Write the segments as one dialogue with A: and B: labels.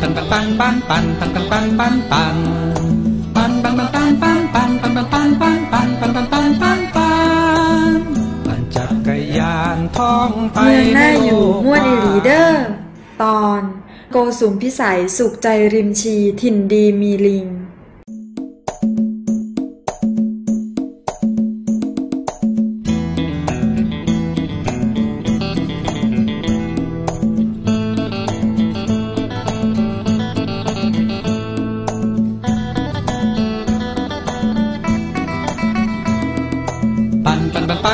A: ตันตันตันปันปันตันตันตันปันปันปันปันปันปันปันปันปันปันปันปันปันปันปันปันปันจักรยานท่องไป
B: เมืองน่าอยู่ม่วนลีเดอร์ตอน โกสุมพิสัยสุขใจริมชีถิ่นดีมีลิง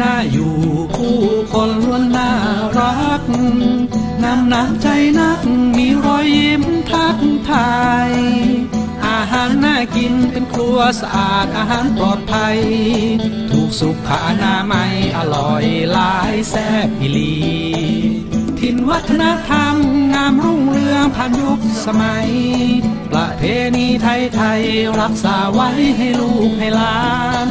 A: น่าอยู่คู่คนล้วนน่ารักนำน้ำใจนักมีรอยยิ้มทักทาย อาหารน่ากินเป็นครัวสะอาดอาหารปลอดภัย ถูกสุขอนาไมัอร่อยหลายแซ่บอิลีถิ่นวัฒนธรรมงามรุ่งเรืองผ่านยุคสมัย ประเพณีไทยไทยรักษาไว้ให้ลูกให้หลาน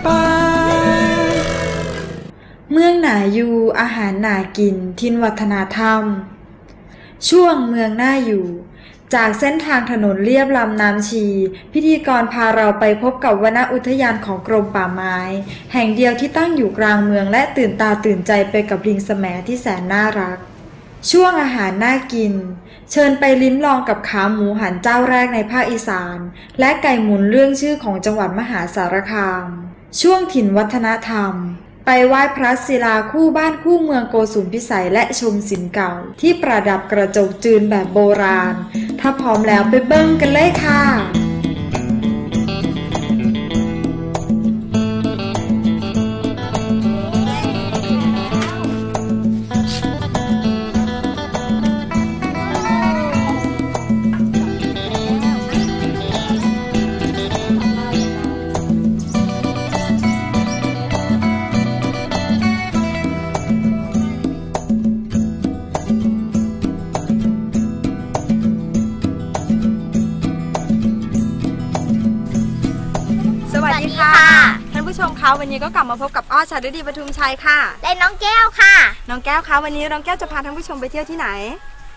A: เมือง
B: หนาอยู่อาหารหนากินทินวัฒนธรรม ช่วงเมืองหน่าอยู่ จากเส้นทางถนนเลียบลำน้ำชี พิธีกรพาเราไปพบกับวนอุทยานของกรมป่าไม้ แห่งเดียวที่ตั้งอยู่กลางเมืองและตื่นตาตื่นใจไปกับลิงสมที่แสนน่ารัก ช่วงอาหารน่ากิน เชิญไปลิ้มลองกับขาหมูหันเจ้าแรกในภาคอีสาน และไก่หมุนเรื่องชื่อของจังหวัดมหาสารคาม ช่วงถิ่นวัฒนธรรม ไปไหว้พระศิลาคู่บ้านคู่เมืองโกสุมพิสัยและชมศิลป์เก่า ที่ประดับกระจกจืนแบบโบราณ ถ้าพร้อมแล้วไปเบิ้งกันเลยค่ะ
C: นนี้ก็กลับมาพบกับอ้อชาดดีปทุมชัยค่ะ
D: และน้องแก้วค่ะ
C: น้องแก้วคะวันนี้น้องแก้วจะพาท่านผู้ชมไปเที่ยวที่ไหน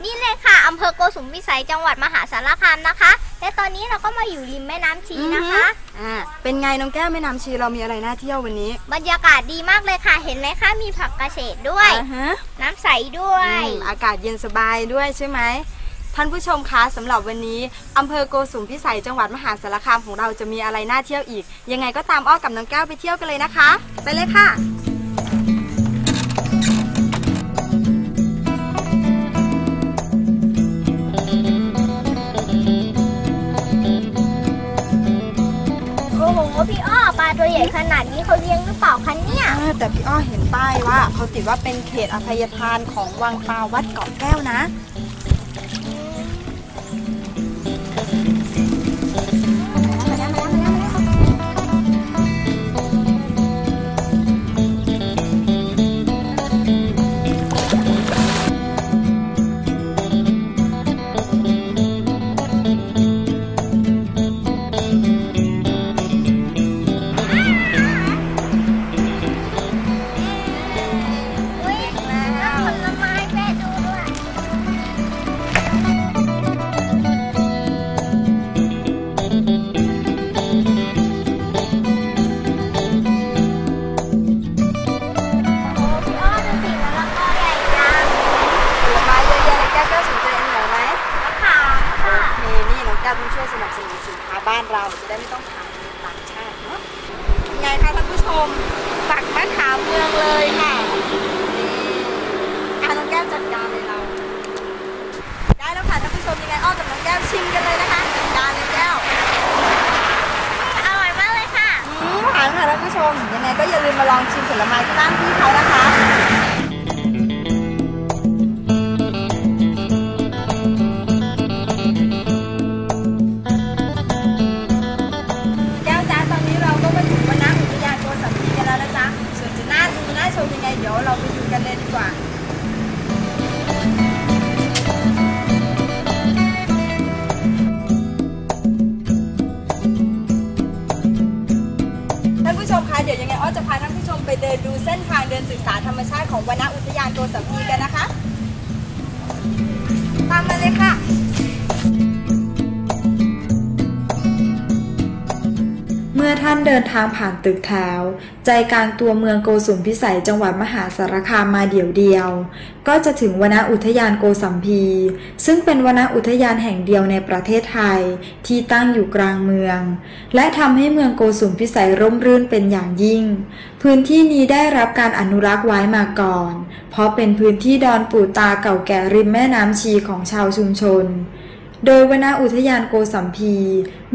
D: นี่เลยค่ะอำเภอโกสุมพิสัยจังหวัดมหาสารคามนะคะ และตอนนี้เราก็มาอยู่ริมแม่น้ำชีนะคะ
C: อ่าเป็นไงน้องแก้วแม่น้ำชีเรามีอะไรน่าเที่ยววันนี้
D: บรรยากาศดีมากเลยค่ะ เห็นไหมคะมีผักเกษตรด้วย
C: อ่าฮะ
D: น้ำใสด้วย
C: อืมอากาศเย็นสบายด้วยใช่ไหม ท่านผู้ชมคะสำหรับวันนี้อำเภอโกสุมพิสัยจังหวัดมหาสารคามของเราจะมีอะไรน่าเที่ยวอีก ยังไงก็ตามอ้อกับน้องแก้วไปเที่ยวกันเลยนะคะ ไปเลยค่ะ
D: โอ้โหพี่อ้อปลาตัวใหญ่ขนาดนี้เขาเลี้ยงหรือเปล่าคะเนี่ย
C: อ่าแต่พี่อ้อเห็นป้ายว่าเขาติดว่าเป็นเขตอภัยทานของวังปลาวัดเกาะแก้วนะ มเมืองเลยค่ะนี่อะน้องแก้วจัดการเลยเรา ได้แล้วค่ะท่านผู้ชมยังไงอ้อกับน้องแก้วชิมกันเลยนะคะจัดการเลยแก้ว
D: อร่อยมากเลยค่ะ
C: อืมหวานค่ะท่านผู้ชม ยังไงก็อย่าลืมมาลองชิมผลไม้ที่บ้านพี่เขานะคะ ดี๋ยวเราไปดูกันเลยดีกว่าท่านผู้ชมคะเดี๋ยวยังไงอ้อจะพาท่านผู้ชมไปเดินดูเส้นทางเดินศึกษาธรรมชาติของวนอุทยานโกสัมพีกันนะคะ ตามมาเลยค่ะ
B: อท่านเดินทางผ่านตึกแถว ใจกลางตัวเมืองโกสุมพิสัยจังหวัดมหาสารคามมาเดี่ยวเดียว ก็จะถึงวนอุทยานโกสัมพี ซึ่งเป็นวนอุทยานแห่งเดียวในประเทศไทย ที่ตั้งอยู่กลางเมือง และทำให้เมืองโกสุมพิสัยร่มรื่นเป็นอย่างยิ่ง พื้นที่นี้ได้รับการอนุรักษ์ไว้มาก่อน เพราะเป็นพื้นที่ดอนปู่ตาเก่าแก่ริมแม่น้ำชีของชาวชุมชน โดยวนอุทยานโกสัมพี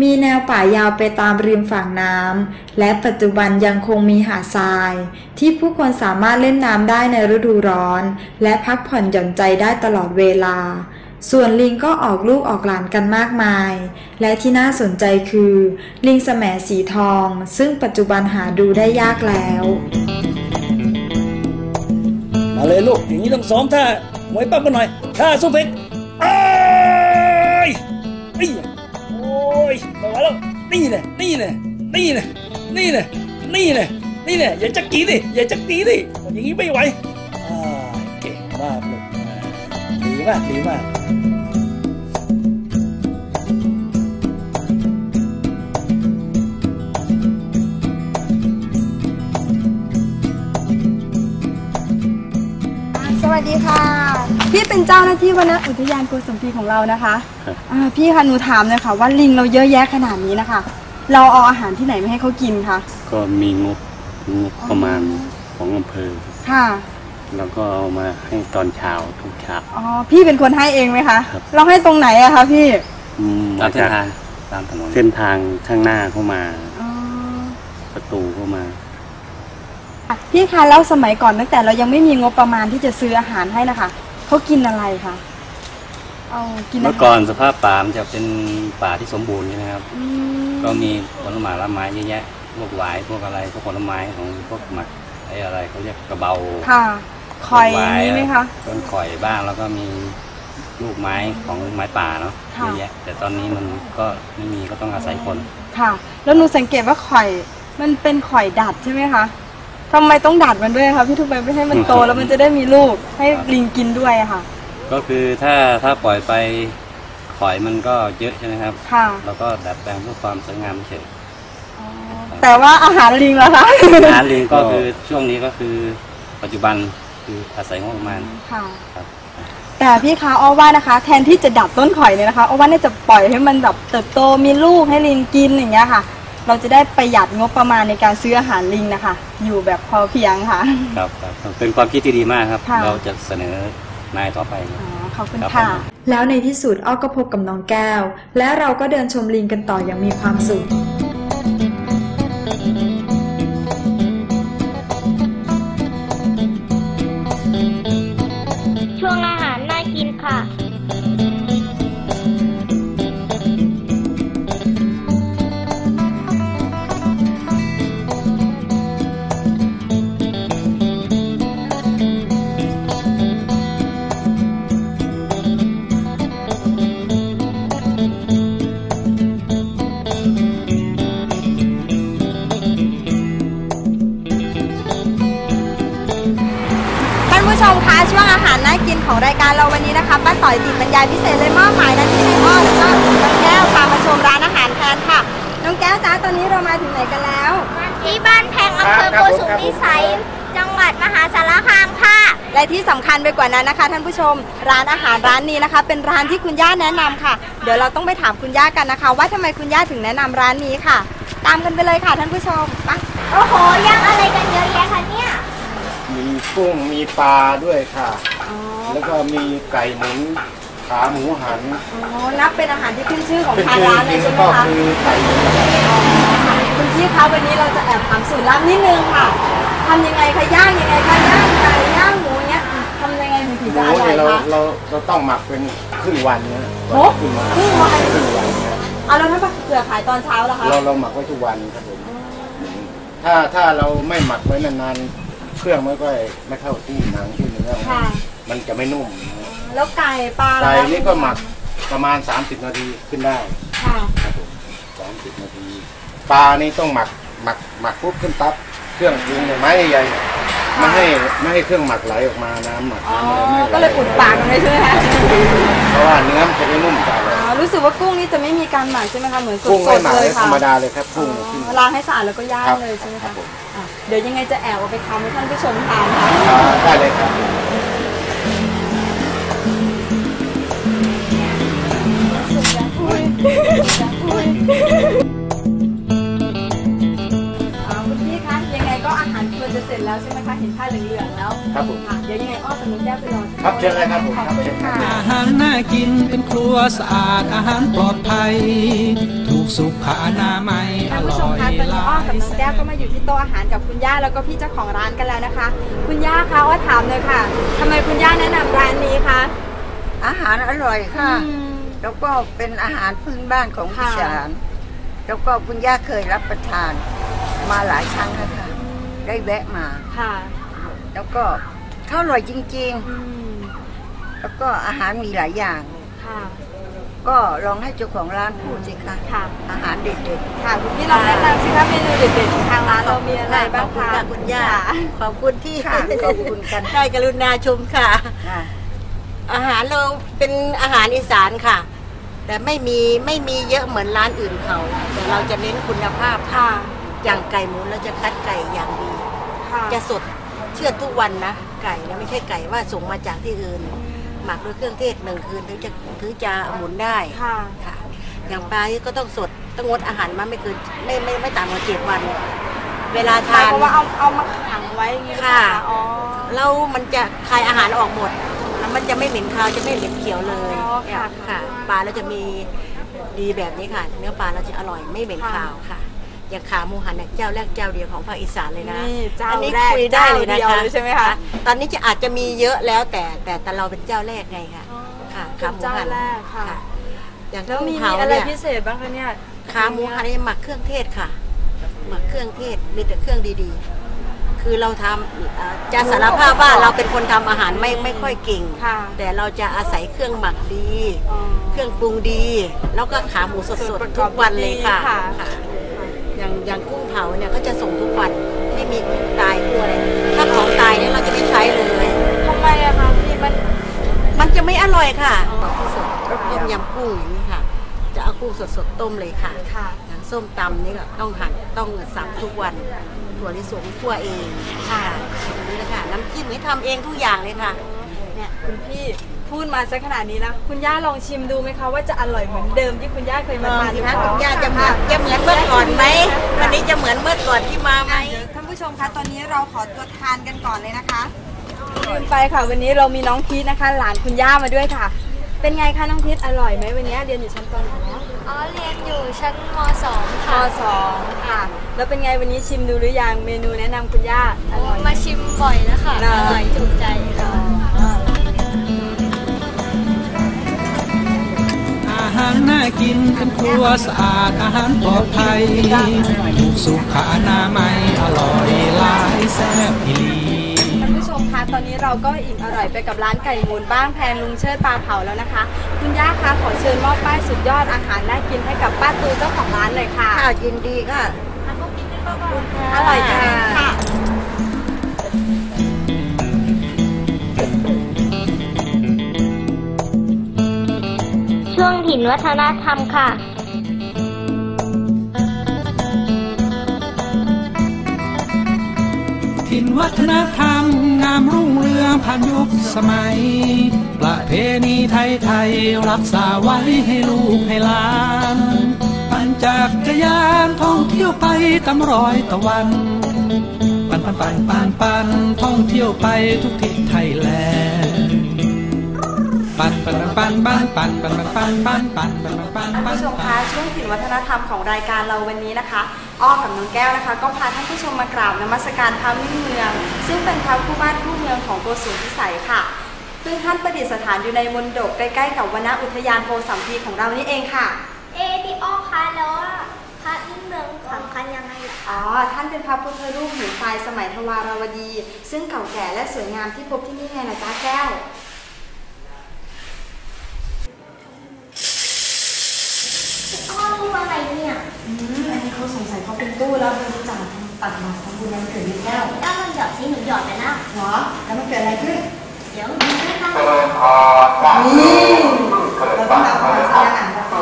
B: มีแนวป่ายาวไปตามริมฝั่งน้ำ และปัจจุบันยังคงมีหาดทราย ที่ผู้คนสามารถเล่นน้ำได้ในฤดูร้อน และพักผ่อนหย่อนใจได้ตลอดเวลา ส่วนลิงก็ออกลูกออกหลานกันมากมาย และที่น่าสนใจคือ ลิงแสมสีทอง ซึ่งปัจจุบันหาดูได้ยากแล้ว
E: มาเลยลูกอย่างนี้ต้องซ้อมท่ามวยปั๊บกันหน่อยท่าสู้เพชร นี่แน่นี่แน่นี่แน่นี่แน่นี่แน่นี่แหละอย่าจักกีดิอย่าจักกีดิอย่างนี้ไม่ไหวอ่าเก่งมากลูกดีมากดีมาก
C: ดีค่ะ พี่เป็นเจ้าหน้าที่วนอุทยานโกสัมพีของเรานะคะอ่าพี่คะหนูถามเลยค่ะว่าลิงเราเยอะแยะขนาดนี้นะคะ เราเอาอาหารที่ไหนมาให้เขากินคะ
F: ก็มีงบงบประมาณของอำเภอ
C: ค่ะ
F: แล้วก็เอามาให้ตอนเช้าทุกเช้า
C: อ๋อ พี่เป็นคนให้เองไหมคะ
F: ครับ
C: เราให้ตรงไหนอะคะพี่
F: อืม
E: ตามเส้น
F: จก
E: ทางตามถนน
F: เส้นทางข้างหน้าเข้ามา
C: อ๋อ
F: ประตูเข้ามา
C: อะ พี่คะแล้วสมัยก่อนตั้งแต่เรายังไม่มีงบประมาณที่จะซื้ออาหารให้นะคะเขากินอะไรคะเอากินอา
F: เมื่อ
C: หาร
F: ก่อนสภาพป่ามันจะเป็นป่าที่สมบูรณ์ใช่ไหมครับ
C: อืม
F: ก็มีผลไม้ละไม้เยอะแยะพวกหวายพวกอะไรพวกผลไม้ของพวกหมักไอ้อะไรเขาเรียกกระเบา
C: ค่ะคอย
F: หวา
C: มีไหมคะ
F: ต้นข่อยบ้างแล้วก็มีลูกไม้ของไม้ป่าเนาะ
C: ค่ะ
F: เยอะแยะแต่ตอนนี้มันก็ไม่มีก็ต้องอาศัยคน
C: ค่ะ แล้วหนูสังเกตว่าข่อยมันเป็นข่อยดัดใช่ไหมคะ ทำไมต้องดัดมันด้วยคะพี่ทุกไปไม่ให้มันโตแล้วมันจะได้มีลูกให้ลิงกินด้วยอะค่ะ
F: ก็คือถ้าถ้าปล่อยไปข่อยมันก็เยอะใช่ไหมครับ
C: ค่ะ
F: แล้วก็ดัดแปลงเพื่อความสวยงามเฉย
C: แต่ว่าอาหารลิงล่ะคะ
F: งานลิงก็คือช่วงนี้ก็คือปัจจุบันคืออาศัยงบประมาณ
C: ค่ะ
F: ครับ
C: แต่พี่คะอ้อว่านะคะ แทนที่จะดัดต้นข่อยเนี่ยนะคะอ้อว่าน่าจะปล่อยให้มันแบบเติบโตมีลูกให้ลิงกินอย่างเงี้ยค่ะ เราจะได้ประหยัดงบประมาณในการซื้ออาหารลิงนะคะ อยู่แบบพอเพียงค่ะ
F: ครับครับเป็นความคิดที่ดีมากครับ
C: ค่ะ
F: เราจะเสนอนายต่อไปครับ
C: อ๋อขอบคุณ
F: ครับ
C: ค่ะ
F: ผม
B: แล้วในที่สุดอ้อก็พบกับน้องแก้ว และเราก็เดินชมลิงกันต่ออย่างมีความสุข
C: อยติดบรรยายพิเศษเลยมอบหมายหน้าที่ให้อ้อแล้วก็น้องแก้วพามาชมร้านอาหารแทนค่ะน้องแก้วจ้าตอนนี้เรามาถึงไหนกันแล้ว
D: ที่บ้านแพงอำเภอโกสุมพิสัยจังหวัดวัดมหาสารคามค่ะ
C: และที่สำคัญไปกว่านั้นนะคะ ท่านผู้ชมร้านอาหารร้านนี้นะคะ เป็นร้านที่คุณย่าแนะนำค่ะ เดี๋ยวเราต้องไปถามคุณย่ากันนะคะ ว่าทำไมคุณย่าถึงแนะนำร้านนี้ค่ะ ตามกันไปเลยค่ะท่านผู้ชมไป
D: โอ้โหย่างอะไรกันเยอะแยะคะเนี่ย
G: มีกุ้งมีปลาด้วยค่ะแล้วก็มีไก่หมุนขาหมูหัน
C: อ๋อนับเป็นอาหารที่ขึ้นชื่อของ
G: เป็น
C: ทาง
G: ชื่อ
C: ร้าน
G: จ
C: เล
G: ริ
C: ย
G: ง
C: ใช่
G: แล้ว
C: ไหม
G: ก็
C: คะ
G: คือไก่หมุน
C: คุณพี่คะวันนี้เราจะแอบถามสูตรลับนิดนึงค่ะทำยังไงคะย่างยังไงคะย่างไก่ย่างหมูเนี้ยทำยังไงถึง
G: ห
C: จะอ
G: มู
C: ร่อ
G: เนี่ย
C: ย
G: เรา
C: คะ
G: เราเราต้องหมักเป็นครึ่งวันนะ
C: โอ้
G: ครึ่งวัน
C: ครึ่งวัน
G: ครึ่งวันนะ
C: เอาแล้วถ้าเผื่อขายตอนเช้าล่ะคะ
G: เราเราหมักไว้ทุกวันครับผมถ้าถ้าเราไม่หมักไว้นานๆ เครื่องมันก็ไม่เข้าที่หนังที่เนื้อ
C: ค่ะ
G: มันจะไม่นุ่มนะ
C: แล้วไก่ปลา
G: ไก่
C: ล่ะคะ
G: นี่ก็หมักประมาณ 30 นาทีขึ้นได้
C: ค่ะ
G: ครับผม30นาทีปลานี่ต้องหมักหมักหมักปุ๊บขึ้นปั๊บเครื่องปรุงเนี่ยไม้ใหญ่ๆไม่ให้ไม่ให้เครื่องหมักไหลออกมาน้ำหมัก
C: อ๋อ
G: น้ำอะไรไม่ไห
C: ก็เลยอุดปากมันไว้ใช่ไหมคะ
G: เพราะว่าเนื้อมันจะได้นุ่มกว่าเลย
C: อ๋อรู้สึกว่ากุ้งนี่จะไม่มีการหมักใช่ไหมคะเหมือนส
G: กุ้งไม่
C: ด
G: หมั
C: ๆ
G: ก
C: เล
G: เลยยธ
C: ค่ะ
G: รรมดาเลยครับกุ้งเนี่ยขึ้น
C: อ๋อล้างให้สะอาดแล้วก็ย่าง
G: ครับ
C: เลยใช่ไหม
G: ครั
C: คะ
G: บผม
C: อะ เดี๋ยวยังไงจะแอบเอาไปทำให้ท่านผู้ชมทานค่ะ
G: อ่าได้เลยครับ
C: อ่าคุณพี่คะยังไงก็อาหารควรจะเสร็จแล้วใช่ไหมคะเห็นผ้าเหลืองๆแล้ว
G: ครับผม
C: ค่ะเดี๋ยวยังไงอ้อกับน้องแก้วไปรอที่
G: ครับเชิญเลยครับผม
C: ขอบ
G: ครับ
C: คุ
G: เชิ
C: ณ
G: ญครับ
C: ค่ะ
A: อาหารน่ากินเป็นครัวสะอาดอาหารปลอดภัยถูก สุขอนามัยอ
C: ท่านผู้
A: ร่
C: ช
A: อ
C: ม
A: ย
C: คะตอนนี้
A: หลา
C: อ้อกับ
A: ย
C: น้องแก้วก็มาอยู่ที่โต๊ะอาหารกับคุณย่าแล้วก็พี่เจ้าของร้านกันแล้วนะคะ คุณย่าคะอ้อถามเลยค่ะทำไมคุณย่าแนะนำร้านนี้คะ
H: อาหารอร่อยค่ะ
C: อืม
H: แล้วก็เป็นอาหารพื้นบ้านของ
C: ค่ะ
H: อีสานแล้วก็คุณย่าเคยรับประทานมาหลายครั้งแล้วค่ะ ได้แวะมา
C: ค่ะ
H: แล้วก็เขาอร่อยจริง
C: อืม
H: ๆ แล้วก็อาหารมีหลายอย่าง
C: ค่ะ
H: ก็ลองให้เจ้าของร้านพูดสิคะ
C: ค่ะ
H: อาหารเด็ด
C: ค่ะคุณพี่ลองแนะนำสิคะเมนูเด็ดๆของทางร้านเรามีอะไรบ้าง
H: ขอบคุณ
C: คะ
H: ค่ะคุณย่า
C: ค่ะ
H: ขอบคุณที่
I: ค่ะ
H: ขอบคุณกัน
I: ได้กรุณาชมค่ะ
H: ค่ะ
I: อาหารเราเป็นอาหารอีสานค่ะ แต่ไม่มีไม่มีเยอะเหมือนร้านอื่นเขา แต่เราจะเน้นคุณภาพค่ะ อย่างไก่หมูเราจะคัดไก่อย่างดี
C: ค่ะ
I: จะสดเชื่อดทุกวันนะ ไก่นะไม่ใช่ไก่ว่าส่งมาจากที่อื่น หมักด้วยเครื่องเทศหนึ่งคืนถึงจะถึงจะหมุนได้
C: ค่ะ
I: ค่ะ อย่างปลานี่ก็ต้องสดต้องงดอาหารมาไม่เกินไม่ไม่ไม่ต่ำกว่าเจ็ดวัน เวลา
C: หมาย
I: ทาน
C: ความว่าเอาเอามาขังไว้อย่างนี้หรือเปล่า
I: ค่ะ
C: อ๋อ
I: แล้วมันจะคายอาหารออกหมด แล้วมันจะไม่เหม็นคาวจะไม่เหม็นเขียวเลย
C: อ๋อค่ะ
I: ค่ะปลาเราจะมีดีแบบนี้ค่ะ เนื้อปลาเราจะอร่อยไม่เหม็น
C: ค่ะ
I: คาวค่ะ อย่างขาหมูหันเนี่ยเจ้าแรกเจ้าเดียวของภาคอีสานเลยนะ
C: นี่เจ้า
I: อันนี้
C: แรก
I: คุยได้เลยนะ
C: เจ้าเดียว
I: คะ
C: เลยใช่ไหมคะ
I: ตอนนี้จะอาจจะมีเยอะแล้วแต่แต่แต่เราเป็นเจ้าแรกไงค่ะค่ะ
C: เป็
I: ขานหมู
C: เจ้า
I: หัน
C: แรกค่ะ
I: อย่าง
C: แล้วมี
I: กุ้งเผา
C: มีอะไร
I: เนี่ย
C: พิเศษบ้างคะเนี่ย
I: ขาหมูหันนี่หมักเครื่องเทศค่ะ หมักเครื่องเทศมีแต่เครื่องดีๆ คือเราทำเอ่อจะสารภาพว่าเราเป็นคนทำอาหารไม่ไม่ค่อยเก่ง
C: ค่ะ
I: แต่เราจะอาศัยเครื่องหมักดี
C: อ๋อ
I: เครื่องปรุงดี แล้วก็ขาหมูส
C: ส่วน
I: ด
C: ประ
I: ๆ
C: กอบ
I: ทุกวันเลยค่ะ
C: ดีค่ะ
I: ค่ะ อย่างอย่างกุ้งเผาเนี่ยก็จะส่งทุกวันไม่มีกุ้งตายกุ้งอะไรถ้าของตายเนี่ยเราจะไม่ใช้เลย
C: ทำไมอะคะพี่มัน
I: มันจะไม่อร่อยค่ะ
C: อ๋อ
I: ที่สุดต้มยำกุ้งอย่างนี้ค่ะ จะเอากุ้งสดๆต้มเลยค่ะ
C: ค่ะ
I: อย่างส้มตำนี่ก็ต้องหั่นต้องสับทุกวันถั่วลิสงคั่วเองค่ะนี่เลยค่ะน้ำจิ้มนี่ทำเองทุกอย่างเลยค่ะ
C: เนี่ยคุณพี่ พูดมาซะขนาดนี้แล้วคุณย่าลองชิมดูไหมคะว่าจะอร่อยเหมือนเดิมที่คุณย่าเคย
I: ล
C: มา
I: อง
C: ทาน
I: สิ
C: หรือ
I: คะ
C: เปล่
I: คุณย่าจะเหมือนจะเหมือนเมื่อก่อนไหมวันนี้จะเหมือนเมื่อก่อนที่มาไหม
C: อะเดี๋ยวท่านผู้ชมคะตอนนี้เราขอตัวทานกันก่อนเลยนะคะลืมไปค่ะวันนี้เรามีน้องพีทนะคะ หลานคุณย่ามาด้วยค่ะ เป็นไงคะน้องพีทอร่อยไหมวันนี้เรียนอยู่ชั้นปไหนแล้ว
D: อ๋อเรียนอยู่ชั้นม .2
C: ป
D: ค่ะ
C: สองค่ะ แล้วเป็นไงวันนี้ชิมดูหรือยังเมนูแนะนำคุณย่าอร่อยไหม
D: มาชิมบ่อยแล้วค่ะ
C: นะ
D: อร่อยถูกใจค่ะ
A: หารน่ากินเป็นครัวสะอาดอาหารปลอดภัยถูกสุขอนามัยอร่อยหลายแซ่บอีหลี
C: ท่านผู้ชมคะตอนนี้เราก็อิ่มอร่อยไปกับร้านไก่มูลบ้างแพนลุงเชิดปลาเผาแล้วนะคะ คุณย่าคะขอเชิญมอบป้ายสุดยอดอาหารน่ากินให้กับป้าตูเจ้าของร้านเลยค่ะ
H: ค่ะยินดีค่ะ
C: อร่อยจังค่ะ
D: ช่วงถิ่นวัฒนธรรมค่ะ
A: ถิ่นวัฒนธรรม งามรุ่งเรืองผ่านยุคสมัย ประเพณีไทยไทยๆรักษาไว้ให้ลูกให้หลาน ปั่นจักรยานท่องเที่ยวไปตามรอยตะวัน ปันปันปันปันปันท่องเที่ยวไปทุกทิศไทยแลนด์ ปันปันปันปันปันปันปันปันปันปันปันปันปัน
C: ท่านผู้ชมคะช่วงถิ่นวัฒนธรรมของรายการเราวันนี้นะคะอ้อกับน้องแก้วนะคะ ก็พาท่านผู้ชมมากราบนมัสการพระมิ่งเมือง ซึ่งเป็นพระผู้บ้านผู้เมืองของโกสุมพิสัยค่ะ ซึ่งท่านประดิษฐานอยู่ในมณฑปใกล้ๆกับวนอุทยานโพสัมพีของเรานี่เองค่ะ
D: เอะพี่อ้อคะแล้วว่าพระมิ่งเมืองสำคัญยังไงเหรอคะ
C: อ๋อท่านเป็นพระพุทธรูปหินทรายสมัยทวารวดี ซึ่งเก่าแก่และสวยงามที่พบที่นี่ไงนะจ๊ะแก้ว
D: พี่อ้อรู้อะไรเนี่ย
C: อืม อันนี้ เขาสงสัยเขาเป็นตู้แล้วบริจาคตัดมาทำบุญวันเกิดแก้ว
D: แล้วมันหยอดสิหนูหยอดไปแล้ว
C: เหรอแล้วมันเกิดอะไรขึ้น
D: เดี๋ยวดูด้วยค่ะ
C: นี่เราต้องทำความสะอาดนะคะ
D: พี่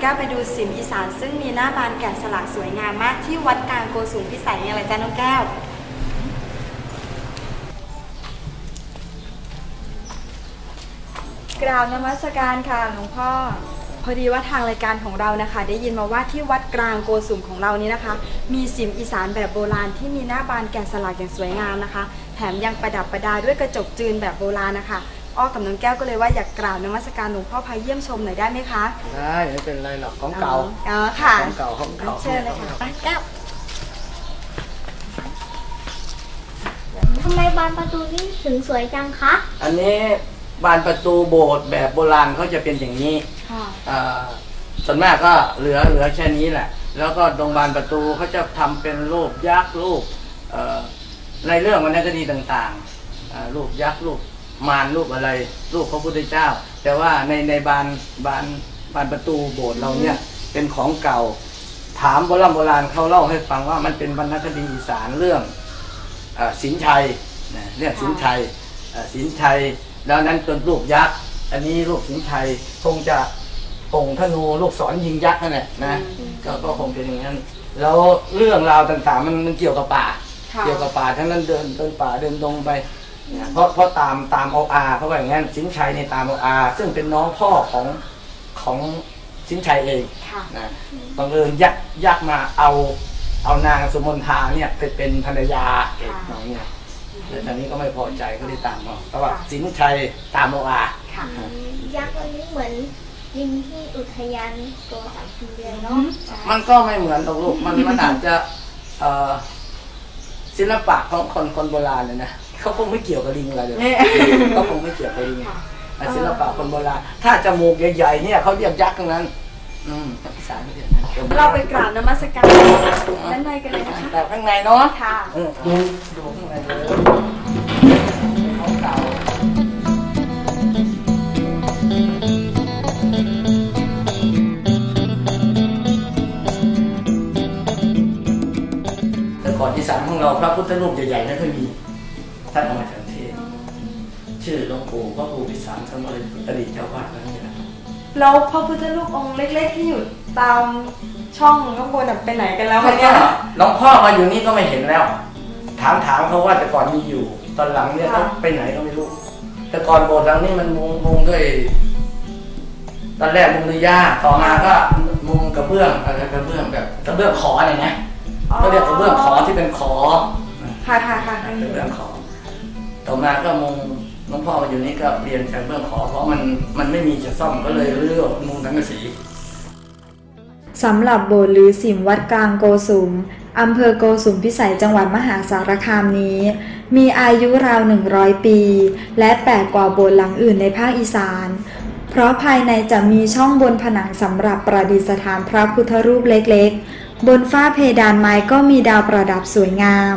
D: แก้วไป
C: ดูสิมอีสาน ซึ่งมีหน้าบานแกะสลักสวยงามมากที่วัดกลางโกสุมพิสัยเนี่ยแหละจ้ะน้องแก้ว กล่าวนมัสการค่ะหลวงพ่อ พอดีว่าทางรายการของเรานะคะ ได้ยินมาว่าที่วัดกลางโกสุมของเรานี้นะคะ มีสิมอีสานแบบโบราณที่มีหน้าบานแกะสลักอย่างสวยงามนะคะ แถมยังประดับประดาด้วยกระจกจืนแบบโบราณนะคะ อ้อกับน้องแก้วก็เลยว่าอยากกราบนมัสการหลวงพ่อพาเยี่ยมชมหน่อยได้ไหมคะ
G: ได้ไม่เป็นไรหรอกของเก่า
C: อ๋อค่ะ
G: ของเก่าของเก่า
C: เชิญเลยค่ะไป
D: แก้วทำไมบานประตูนี่ถึงสวยจังคะ
E: อันนี้บานประตูโบสถ์แบบโบราณเขาจะเป็นอย่างนี้
C: ค่ะ
E: อ่าส่วนมากก็เหลือเหลือแค่นี้แหละ แล้วก็ตรงบานประตูเขาจะทำเป็นรูปยักษ์รูปเอ่อในเรื่องวรรณคดีต่างๆอ่ารูปยักษ์รูป มารรูปอะไรรูปพระพุทธเจ้า แต่ว่าในในบานบานบานประตูโบสถ์เราเนี่ยเป็นของเก่า ถามโบราณโบราณเขาเล่าให้ฟังว่ามันเป็นวรรณคดีอีสานเรื่องเอ่อสินชัยนะเรื่องสินชัยเอ่อสินชัยแล้วนั้นเป็นรูปยักษ์อันนี้รูปสินชัยคงจะปงธนูลูกศรยิงยักษ์นั่นแหละนะก็ก็คงเป็นอย่างนั้นแล้วเรื่องราวต่างๆ มันมันเกี่ยวกับป่า
C: ค่ะ
E: เกี่ยวกับป่าทั้งนั้นเดินเดินป่าเดินตรงไปนะ เพราะเพราะตามตามเอาอาเขาว่าอย่างนั้นสินชัยในตามเอาอาซึ่งเป็นน้องพ่อของของสินชัยเอง
C: ค่ะ
E: นะบังเอิญยักษ์ยักษ์มาเอาเอานางสมนทาเนี่ยไปเป็นภรรยาเอกน้องเนี่ยแต่ตอนนี้ก็ไม่พอใจก็เลยตามมาเพราะว่าสินชัยตามโมอา
C: ค่ะ
D: ยักษ์อันนี้เหมือนลิงที่อุทยานโกสัมพีเลยเนาะ
E: มันก็ไม่เหมือนตรงลูกมันมันอาจจะเอ่อศิลปะของคนคนโบราณเลยนะ เขาคงไม่เกี่ยวกับลิงอะไรเลยเขาคงไม่เกี่ยวกับลิงอะศิลปะคนโบราณถ้าจมูกใหญ่ๆเนี่ยเขาเรียกยักษ์ทั้งนั้น อืมภาษาไม่เรียกนะ
C: เราไปกราบนมัสการด้านในกันเลยนะคะ
E: แต่ข้างในเนาะ
C: ค่ะ
E: เออดูดูข้างในเลยของเก่าแต่ก่อนอีสานของเราพระพุทธรูปใหญ่ๆไม่ค่อยมี ท่านเอามาจากเทศ ชื่อหลวงปู่พระครูพิสารสมฤทธิ์อดีตเจ้าวาดนั่นนี่แหละ
C: แล้วพระพุทธรูปองค์เล็กๆที่อยู่ตามช่องข้างบนน่ะไปไหนกันแล้ว
E: ก็
C: คะเนี่ย
E: หลวงพ่อมาอยู่นี่ก็ไม่เห็นแล้ว ถามถามเขาว่าแต่ก่อนมีอยู่ ตอนหลังเนี่ยเขาไปไหนก็ไม่รู้ แต่ก่อนโบสถ์หลังนี้มันมุงมุงด้วย ตอนแรกมุงด้วยหญ้าต่อมาก็มุงกระเบื้องอะไรกระเบื้องแบบกระเบื้องขออะไรนะก็เรียกกระเบื้องขอที่เป็นขอ
C: ค่ะค่ะค่ะ
E: กระเบื้องขอ ต่อมาก็มงหลวงพ่อมาอยู่นี่ก็เปลี่ยนกกระเบื้องขอเพราะมันมันไม่มีจะซ่อมก็เลยเลือกมุงสังกะสี
B: สำหรับโบสถ์หรือสิมวัดกลางโกสุมอำเภอโกสุมพิสัยจังหวัดมหาสารคามนี้ มีอายุราว 100 ปี และแปลกกว่าโบสถ์หลังอื่นในภาคอีสาน เพราะภายในจะมีช่องบนผนังสำหรับประดิษฐานพระพุทธรูปเล็กๆ บนฝ้าเพดานไม้ก็มีดาวประดับสวยงาม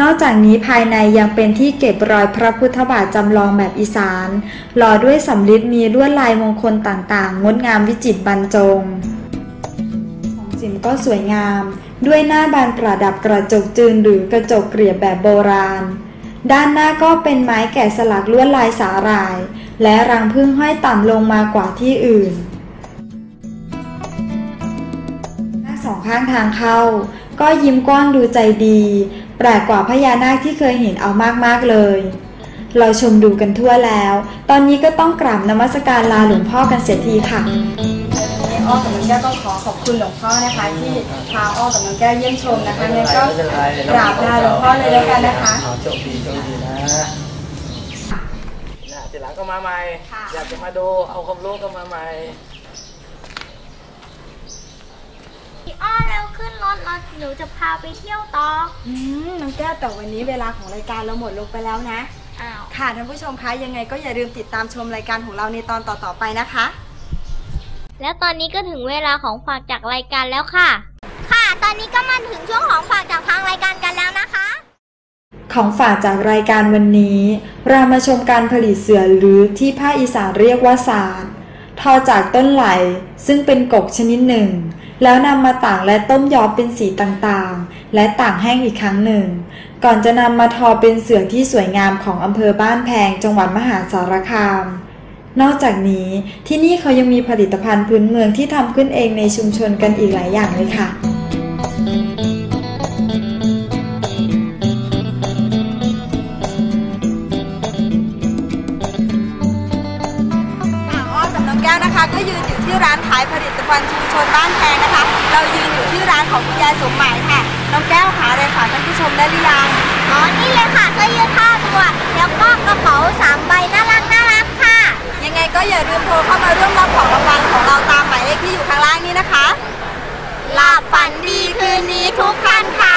B: นอกจากนี้ภายในยังเป็นที่เก็บรอยพระพุทธบาทจำลองแบบอีสานหล่อด้วยสำริดมีลวดลายมงคลต่างๆ งดงามวิจิตรบรรจง
C: ส
B: สิมก็สวยงาม ด้วยหน้าบานประดับกระจกจืนหรือกระจกเกลี่ยแบบโบราณ ด้านหน้าก็เป็นไม้แกะสลักลวดลายสาหร่าย และรังพึ่งห้อยต่ำลงมากว่าที่อื่นทั้งสองข้างทางเข้า ก็ยิ้มกว้างดูใจดี แปลกกว่าพญานาคที่เคยเห็นเอามากๆเลย เราชมดูกันทั่วแล้ว ตอนนี้ก็ต้องกราบนมัสการลาหลวงพ่อกันเสียทีค่ะอ้อกับน้องแก้วก็ขอขอบคุณหลวงพ่อนะคะ ที่พาอ้อกับน้องแก้วเยี่ยมชมนะคะงั้นก็กราบลาหลวงพ่อเลยแล้วกันนะคะ
J: โชคดีโชคดีนะนะทีหลังก็มาใหม่ อยากจะมาดูเอาความรู้ก็มาใหม่
D: พี่อ้อเร็ว ขึ้นรถรถหนูจะพาไปเที่ยวต่อ
C: อืมน้องแก้วแต่วันนี้เวลาของรายการเราหมดลงไปแล้วนะ
D: อ้าว
C: ค่ะท่านผู้ชมคะยังไงก็อย่าลืมติดตามชมรายการของเราในตอนต่อๆไปนะคะ
D: แล้วตอนนี้ก็ถึงเวลาของฝากจากรายการแล้วค่ะ ค่ะ ตอนนี้ก็มาถึงช่วงของฝากจากทางรายการกันแล้วนะคะ
B: ของฝากจากรายการวันนี้ เรามาชมการผลิตเสือหรือที่ภาคอีสานเรียกว่าสาดทอจากต้นไหลซึ่งเป็นกกชนิดหนึ่ง แล้วนำมาตากและต้มย้อมเป็นสีต่างๆ และตากแห้งอีกครั้งหนึ่ง ก่อนจะนำมาทอเป็นเสือที่สวยงามของอำเภอบ้านแพงจังหวัดมหาสารคาม นอกจากนี้ที่นี่เขายังมีผลิตภัณฑ์พื้นเมืองที่ทำขึ้นเองในชุมชนกันอีกหลายอย่างเลยค่ะ
C: ค่ะานขายผลิตภัณฑ์ชุมชนบ้านแพงนะคะ เรายืนอยู่ที่ร้านของคุณยายสมหมายค่ะ น้องแก้วหาอะไรฝากท่านผู้ชมได้หรือยัง
D: อ๋อนี่เลยค่ะเสื้อยืดผ้าตัว แล้วก็กระเป๋าสามใบน่ารักน่ารักค่ะ
C: ยังไงก็อย่าลืมโทรเข้ามาร่วมรับของรางวัลของเราตามหมายเลขที่อยู่ข้างล่างนี้นะคะ
D: หลับฝันดีคืนนี้ทุกท่านค่ะ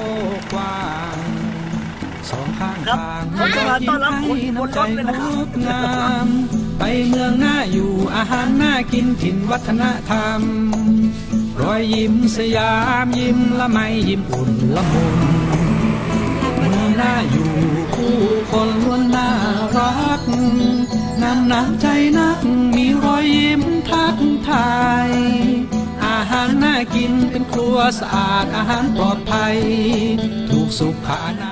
D: ครับ
J: ผมจะมาต้อนรับคุณบนรถเลยนะครับ
A: ไปเมืองหน่าอยู่อาหารหน่ากินถิ่นวัฒนธรรม รอยยิ้มสยามยิ้มละไมยิ้มอุ่นละมุนเมืองหน่าอยู่ผู้คนล้วนน่ารักนำน้ำใจนักมีรอยยิ้มทักทายอาหารน่ากินเป็นครัวสะอาดอาหารปลอดภัย ถูกสุขอนา